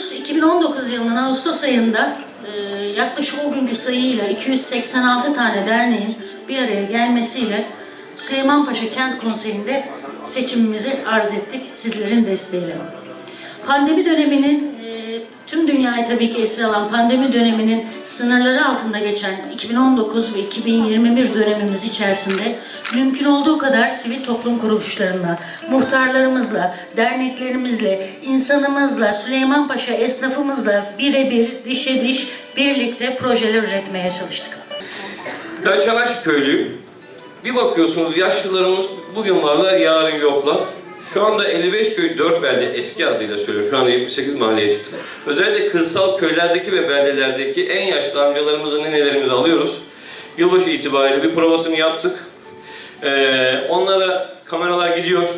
Ağustos 2019 yılının Ağustos ayında e, yaklaşık o günkü sayıyla 286 tane derneğin bir araya gelmesiyle Süleymanpaşa Kent Konseyi'nde seçimimizi arz ettik sizlerin desteğiyle. Pandemi döneminin tüm dünyayı tabii ki esir alan pandemi döneminin sınırları altında geçen 2019 ve 2021 dönemimiz içerisinde mümkün olduğu kadar sivil toplum kuruluşlarına, muhtarlarımızla, derneklerimizle, insanımızla, Süleymanpaşa esnafımızla birebir, dişe diş birlikte projeler üretmeye çalıştık. Ben Çanaş köylüyüm. Bir bakıyorsunuz yaşlılarımız bugün varlar, yarın yoklar. Şu anda 55 köy 4 belde eski adıyla söylüyorum. Şu anda 78 mahalleye çıktık. Özellikle kırsal köylerdeki ve beldelerdeki en yaşlı amcalarımızı, nenelerimizi alıyoruz. Yılbaşı itibariyle bir provasını yaptık. Ee, onlara kameralar gidiyor.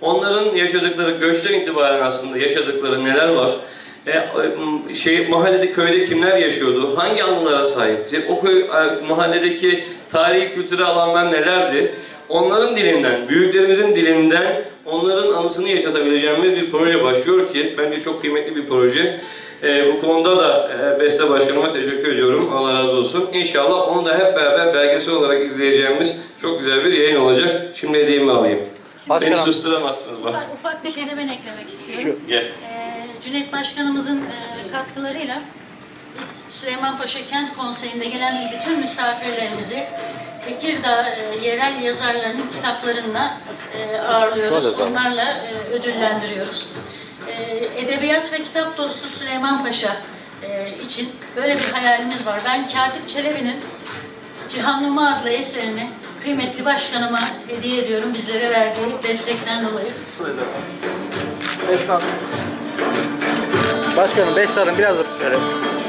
Onların yaşadıkları göçten itibaren aslında yaşadıkları neler var? E, şey mahallede köyde kimler yaşıyordu? Hangi anılara sahipti? O köy e, mahalledeki tarihi kültürel alanlar nelerdi? Onların dilinden, büyüklerimizin dilinden onların anısını yaşatabileceğimiz bir proje başlıyor ki bence çok kıymetli bir proje. E, bu konuda da e, Beste Başkanıma teşekkür ediyorum. Allah razı olsun. İnşallah onu da hep beraber belgesel olarak izleyeceğimiz çok güzel bir yayın olacak. Şimdi hediyemi alayım. Beni Başkanım. susturamazsınız bak. Ufak, ufak bir şey de ben eklemek istiyorum. Gel. Ee, Cüneyt Başkanımızın e, katkılarıyla biz Süleymanpaşa Kent Konseyi'nde gelen bütün misafirlerimizi Tekirdağ e, yerel yazarlarının kitaplarına e, ağırlıyoruz. Onlarla e, ödüllendiriyoruz. E, Edebiyat ve kitap dostu Süleymanpaşa e, için böyle bir hayalimiz var. Ben Katip Çelebi'nin Cihanlıma adlı eserini kıymetli başkanıma hediye ediyorum bizlere verdiği destekten dolayı. Başkanım 5 sarın biraz da şöyle.